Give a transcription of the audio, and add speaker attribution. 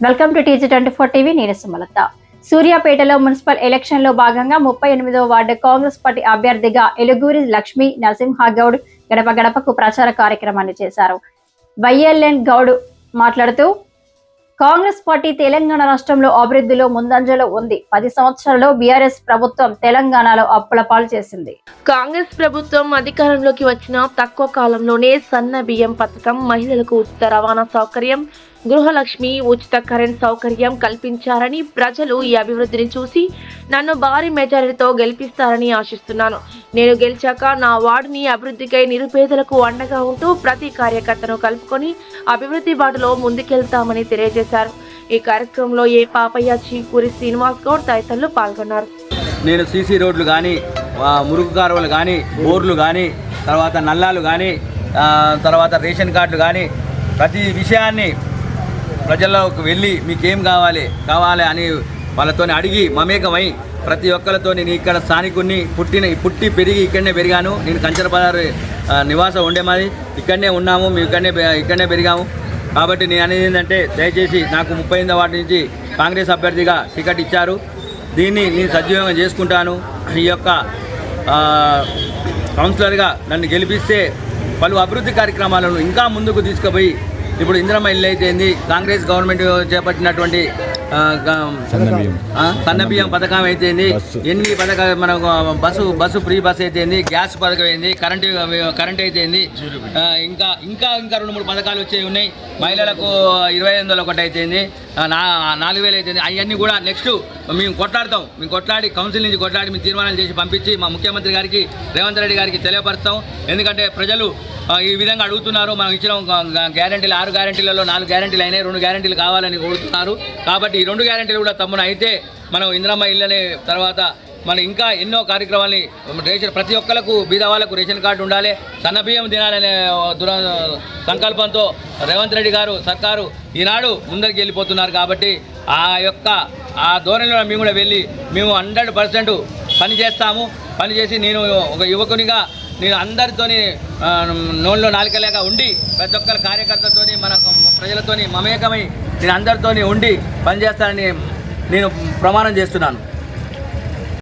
Speaker 1: Welcome to TG twenty four TV నేను సుమలత. సూర్యాపేటలో municipal ఎలక్షన్లో భాగంగా ముప్పై ఎనిమిదవ వార్డు కాంగ్రెస్ పార్టీ అభ్యర్థిగా ఎలుగూరి లక్ష్మి నరసింహగౌడ్ గడప గడపకు ప్రచార కార్యక్రమాన్ని చేశారు. వైఎల్ఎన్ గౌడ్ మాట్లాడుతూ కాంగ్రెస్ పార్టీ తెలంగాణ రాష్ట్రంలో అభివృద్ధిలో ముందంజలో ఉంది. పది సంవత్సరాల్లో బీఆర్ఎస్ ప్రభుత్వం తెలంగాణలో అప్పుల పాలు చేసింది.
Speaker 2: కాంగ్రెస్ ప్రభుత్వం అధికారంలోకి వచ్చిన తక్కువ కాలంలోనే సన్న బియ్యం పథకం మహిళలకు ఉచిత రవాణా సౌకర్యం గృహలక్ష్మి ఉచిత కరెంట్ సౌకర్యం కల్పించారని ప్రజలు ఈ అభివృద్ధిని చూసి నన్ను భారీ మెజారిటీతో గెలిపిస్తారని ఆశిస్తున్నాను. నేను గెలిచాక నా వార్డుని అభివృద్ధికై నిరుపేదలకు అండగా ఉంటూ ప్రతి కార్యకర్తను కలుపుకొని అభివృద్ధి బాటలో ముందుకెళ్తామని తెలియజేశారు. ఈ కార్యక్రమంలో ఏ పాపయ్య చీకూరి శ్రీనివాస్ గౌడ్ తదితరులు పాల్గొన్నారు.
Speaker 3: నేను సీసీ రోడ్లు కానీ మురుగు కాలువలు కానీ బోర్లు కానీ తర్వాత నల్లాలు కానీ తర్వాత రేషన్ కార్డులు కానీ ప్రతి విషయాన్ని ప్రజల్లోకి వెళ్ళి మీకేం కావాలి కావాలి అని వాళ్ళతోని అడిగి మమేకమై ప్రతి ఒక్కరితో నేను ఇక్కడ స్థానికుడిని పుట్టిన పుట్టి పెరిగి ఇక్కడనే పెరిగాను. నేను కంచరపదారు నివాసం ఉండే మాది. ఇక్కడనే ఉన్నాము మేము ఇక్కడనే ఇక్కడనే పెరిగాము. కాబట్టి నేను అనేది ఏంటంటే దయచేసి నాకు ముప్పై ఎనిమిది వాటి నుంచి కాంగ్రెస్ అభ్యర్థిగా టికెట్ ఇచ్చారు. దీన్ని నేను సద్వినియోగం చేసుకుంటాను. ఈ యొక్క కౌన్సిలర్గా నన్ను గెలిపిస్తే పలు అభివృద్ధి కార్యక్రమాలను ఇంకా ముందుకు తీసుకుపోయి ఇప్పుడు ఇందిరమ్మ ఇల్లు అయితేంది కాంగ్రెస్ గవర్నమెంట్ చేపట్టినటువంటి సన్నబియ్యం. పథకం అయితేంది ఎన్ని పథకాలు మన బస్సు బస్సు ఫ్రీ బస్ అయితేంది గ్యాస్ పథకం అయింది. కరెంట్ కరెంట్ అయితేంది ఆ, ఇంకా ఇంకా ఇంకా రెండు మూడు పథకాలు వచ్చేవి ఉన్నాయి. మహిళలకు ఇరవై ఐదు వందలు ఒకటి నా నాలుగు వేలు అయితేంది అవన్నీ కూడా నెక్స్ట్ మేము కొట్లాడతాం. మేము కొట్లాడి కౌన్సిల్ నుంచి కొట్లాడి మేము తీర్మానాలు చేసి పంపించి మా ముఖ్యమంత్రి గారికి రేవంత్ రెడ్డి గారికి తెలియపరుస్తాం. ఎందుకంటే ప్రజలు ఈ విధంగా అడుగుతున్నారు. మనం ఇచ్చిన గ్యారంటీలు ఆరు గ్యారంటీలలో నాలుగు గ్యారంటీలు అయినాయి రెండు గ్యారంటీలు కావాలని కోరుతున్నారు. కాబట్టి ఈ రెండు గ్యారంటీలు కూడా తమ్మున అయితే మనం ఇందిరమ్మ ఇళ్ళనే తర్వాత మనం ఇంకా ఎన్నో కార్యక్రమాలని రేషన్ ప్రతి ఒక్కరికి బీద వాళ్ళకు రేషన్ కార్డు ఉండాలి. సన్న బియ్యం తినాలనే దుర సంకల్పంతో రేవంత్ రెడ్డి గారు సర్కారు ఈనాడు ముందరికి వెళ్ళిపోతున్నారు కాబట్టి ఆ యొక్క ఆ ధోరణిలో మేము కూడా వెళ్ళి మేము హండ్రెడ్ పర్సెంట్ పని చేస్తాము. పనిచేసి నేను ఒక యువకునిగా నేను అందరితోని నోళ్ళు నోళ్ళలో నాలుకలేక ఉండి ప్రతి ఒక్కరి కార్యకర్తతోని మన ప్రజలతోని మమేకమై నేను అందరితోని ఉండి పనిచేస్తానని నేను ప్రమాణం చేస్తున్నాను.